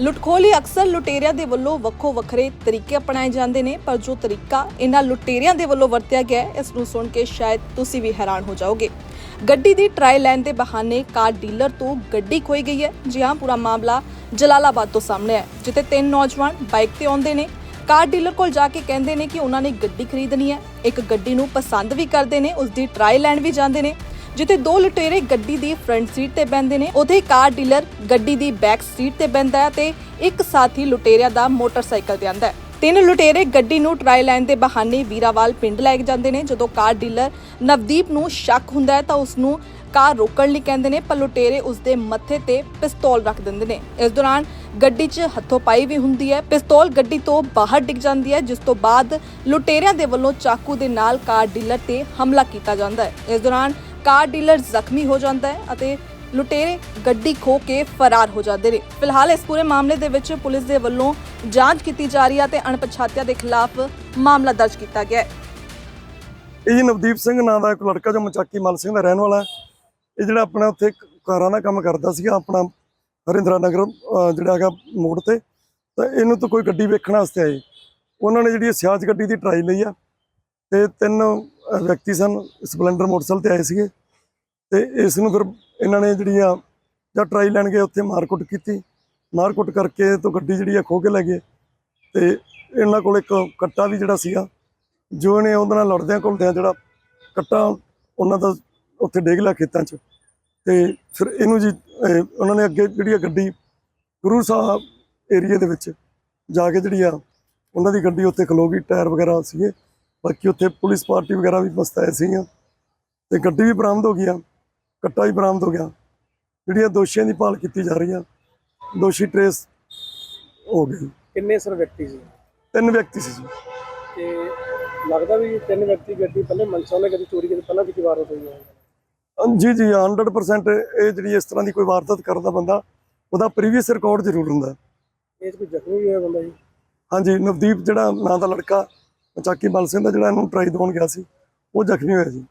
ਲੁੱਟਖੋਲੀ ਅਕਸਰ ਲੁਟੇਰਿਆਂ ਦੇ ਵੱਲੋਂ ਵੱਖੋ ਵੱਖਰੇ ਤਰੀਕੇ ਅਪਣਾਏ ਜਾਂਦੇ ਨੇ, ਪਰ ਜੋ ਤਰੀਕਾ ਇਹਨਾਂ ਲੁਟੇਰਿਆਂ ਦੇ ਵੱਲੋਂ ਵਰਤਿਆ ਗਿਆ ਹੈ, ਇਸ ਨੂੰ ਸੁਣ ਕੇ ਸ਼ਾਇਦ ਤੁਸੀਂ ਵੀ ਹੈਰਾਨ ਹੋ ਜਾਓਗੇ। ਗੱਡੀ ਦੀ ਟਰਾਈ ਲੈਣ ਦੇ ਬਹਾਨੇ ਕਾਰ ਡੀਲਰ ਤੋਂ ਗੱਡੀ ਖੋਈ ਗਈ ਹੈ, ਜੀ ਹਾਂ, ਪੂਰਾ ਮਾਮਲਾ ਜਲਾਲਾਬਾਦ ਤੋਂ ਸਾਹਮਣੇ ਆਇਆ ਜਿੱਥੇ ਤਿੰਨ ਨੌਜਵਾਨ ਬਾਈਕ ਤੇ ਆਉਂਦੇ ਨੇ। ਕਾਰ ਡੀਲਰ ਕੋਲ ਜਾ ਕੇ ਕਹਿੰਦੇ ਨੇ ਕਿ ਉਹਨਾਂ ਨੇ ਗੱਡੀ ਖਰੀਦਣੀ ਹੈ, ਇੱਕ ਗੱਡੀ ਨੂੰ ਪਸੰਦ ਵੀ ਕਰਦੇ ਨੇ ਉਸ ਦੀ ਟਰਾਈ ਲੈਣ ਵੀ ਜਾਂਦੇ ਨੇ। ਜਿੱਥੇ ਦੋ ਲੁਟੇਰੇ ਗੱਡੀ ਦੀ ਫਰੰਟ ਸੀਟ ਤੇ ਬੈੰਦੇ ਨੇ, ਉਥੇ ਕਾਰ ਡੀਲਰ ਗੱਡੀ ਦੀ ਬੈਕ ਸੀਟ ਤੇ ਬੈੰਦਾ ਹੈ ਤੇ ਇੱਕ ਸਾਥੀ ਲੁਟੇਰਿਆਂ ਦਾ ਮੋਟਰਸਾਈਕਲ ਤੇ ਆਂਦਾ ਹੈ। ਤਿੰਨ ਲੁਟੇਰੇ ਗੱਡੀ ਨੂੰ ਟਰਾਈ ਲੈਣ ਦੇ ਬਹਾਨੇ ਵੀਰਾਵਾਲ ਪਿੰਡ ਲੈ ਕੇ ਜਾਂਦੇ ਨੇ। ਜਦੋਂ ਕਾਰ ਡੀਲਰ ਨਵਦੀਪ ਨੂੰ ਸ਼ੱਕ ਹੁੰਦਾ ਹੈ ਤਾਂ ਉਸ ਨੂੰ ਕਾਰ ਰੋਕਣ ਲਈ ਕਹਿੰਦੇ ਨੇ, ਪਰ ਲੁਟੇਰੇ ਉਸ ਦੇ ਮੱਥੇ ਤੇ ਪਿਸਤੌਲ ਰੱਖ ਦਿੰਦੇ ਨੇ। ਇਸ ਦੌਰਾਨ ਗੱਡੀ 'ਚ ਹੱਥੋਂ ਪਾਈ ਵੀ ਹੁੰਦੀ ਹੈ। ਪਿਸਤੌਲ ਗੱਡੀ ਤੋਂ ਬਾਹਰ ਡਿੱਗ ਜਾਂਦੀ ਹੈ, ਜਿਸ ਤੋਂ ਬਾਅਦ ਲੁਟੇਰਿਆਂ ਦੇ ਵੱਲੋਂ ਚਾਕੂ ਦੇ ਨਾਲ ਕਾਰ ਡੀਲਰ ਤੇ ਹਮਲਾ ਕੀਤਾ ਜਾਂਦਾ ਹੈ। ਇਸ ਦੌਰਾਨ ਕਾਰ ਡੀਲਰ ਜ਼ਖਮੀ ਹੋ ਜਾਂਦਾ ਹੈ ਅਤੇ ਲੁਟੇਰੇ ਗੱਡੀ ਖੋ ਕੇ ਫਰਾਰ ਹੋ ਜਾਂਦੇ ਨੇ। ਫਿਲਹਾਲ ਇਸ ਪੂਰੇ ਮਾਮਲੇ ਦੇ ਵਿੱਚ ਪੁਲਿਸ ਦੇ ਵੱਲੋਂ ਜਾਂਚ ਕੀਤੀ ਜਾ ਰਹੀ ਹੈ ਤੇ ਅਣਪਛਾਤਿਆਂ ਦੇ ਖਿਲਾਫ ਮਾਮਲਾ ਦਰਜ ਕੀਤਾ ਗਿਆ ਹੈ। ਇਹ ਜੀ ਨਵਦੀਪ ਸਿੰਘ ਨਾਂ ਦਾ ਇੱਕ ਲੜਕਾ ਜੋ ਮਚਾਕੀ ਮਲ ਸਿੰਘ ਦਾ ਰਹਿਣ ਵਾਲਾ ਹੈ। ਇਹ ਜਿਹੜਾ ਆਪਣਾ ਉੱਥੇ ਕਾਰਾਂ ਦਾ ਕੰਮ ਕਰਦਾ ਸੀਗਾ, ਆਪਣਾ ਹਰਿੰਦਰਾ ਨਗਰ ਜਿਹੜਾ ਹੈਗਾ ਮੋੜ ਤੇ। ਤਾਂ ਇਹਨੂੰ ਤਾਂ ਕੋਈ ਗੱਡੀ ਵੇਖਣ ਵਾਸਤੇ ਆਏ। ਉਹਨਾਂ ਨੇ ਜਿਹੜੀ ਸਿਆਜ ਗੱਡੀ ਦੀ ਟਰਾਈ ਲਈ ਆ ਤੇ ਤਿੰਨ ਵਿਅਕਤੀ ਸਨ, ਸਪਲੈਂਡਰ ਮੋਟਰਸਾਈਕਲ ਤੇ ਆਏ ਸੀਗੇ ਤੇ ਇਸ ਨੂੰ ਫਿਰ ਇਹਨਾਂ ਨੇ ਜਿਹੜੀ ਆ ਜਾਂ ਟਰਾਈ ਲੈਣ ਗਏ, ਉੱਥੇ ਮਾਰਕੁੱਟ ਕੀਤੀ। ਮਾਰਕੁੱਟ ਕਰਕੇ ਤੋਂ ਗੱਡੀ ਜਿਹੜੀ ਆ ਖੋਹ ਕੇ ਲੈ ਗਏ ਤੇ ਇਹਨਾਂ ਕੋਲ ਇੱਕ ਕੱਟਾ ਵੀ ਜਿਹੜਾ ਸੀਗਾ, ਜੋ ਇਹਨੇ ਉਹਨਾਂ ਨਾਲ ਲੜਦਿਆਂ ਘੁਲਦਿਆਂ ਜਿਹੜਾ ਕੱਟਾ ਉਹਨਾਂ ਦਾ ਉੱਥੇ ਡੇਗ ਲਿਆ ਖੇਤਾਂ 'ਚ। ਤੇ ਫਿਰ ਇਹਨੂੰ ਜੀ ਉਹਨਾਂ ਨੇ ਅੱਗੇ ਜਿਹੜੀ ਆ ਗੱਡੀ ਗੁਰੂ ਸਾਹਿਬ ਏਰੀਆ ਦੇ ਵਿੱਚ ਜਾ ਕੇ ਜਿਹੜੀ ਆ ਉਹਨਾਂ ਦੀ ਗੱਡੀ ਉੱਥੇ ਖਲੋ ਗਈ, ਟਾਇਰ ਵਗੈਰਾ ਸੀਗੇ। ਬਾਕੀ ਉੱਥੇ ਪੁਲਿਸ ਪਾਰਟੀ ਵਗੈਰਾ ਵੀ ਮਸਤਾਏ ਸੀਗੀਆਂ ਤੇ ਗੱਡੀ ਵੀ ਬਰਾਮਦ ਹੋ ਗਈ ਆ ਕੱਟਾ ਵੀ ਬਰਾਮਦ ਹੋ ਗਿਆ। ਜਿਹੜੀਆਂ ਦੋਸ਼ੀਆਂ ਦੀ ਭਾਲ ਕੀਤੀ ਜਾ ਰਹੀ ਆ ਦੋਸ਼ੀ ਟਰੇਸ ਹੋ ਗਏ। ਕਿੰਨੇ ਸਰ ਵਿਅਕਤੀ ਸੀ? ਤਿੰਨ ਵਿਅਕਤੀ ਸੀ ਜੀ। ਤੇ ਲੱਗਦਾ ਵੀ ਤਿੰਨ ਵਿਅਕਤੀ ਗੱਡੀ ਪਹਿਲੇ ਮਨਸਾ ਨੇ ਕਦੀ ਚੋਰੀ ਕੀਤੀ ਪਹਿਲਾਂ ਵੀ ਕੀ ਹੋਈ ਹੈ। ਜੀ ਜੀ 100% ਇਹ ਜਿਹੜੀ ਇਸ ਤਰ੍ਹਾਂ ਦੀ ਕੋਈ ਵਾਰਦਾਤ ਕਰਦਾ ਬੰਦਾ ਉਹਦਾ ਪ੍ਰੀਵੀਅਸ ਰਿਕਾਰਡ ਜ਼ਰੂਰ ਹੁੰਦਾ। 'ਚ ਕੋਈ ਜ਼ਖਮੀ ਵੀ ਹੋਇਆ ਬੰਦਾ ਜੀ? ਹਾਂਜੀ ਨਵਦੀਪ ਜਿਹੜਾ ਨਾਂ ਦਾ ਲੜਕਾ ਚਾਕੀ ਬਲ ਸਿੰਘ ਦਾ ਜਿਹੜਾ ਇਹਨੂੰ ਟਰਾਈ ਦਵਾਉਣ ਗਿਆ ਸੀ ਉਹ ਜ਼ਖਮੀ ਹੋਇਆ ਜੀ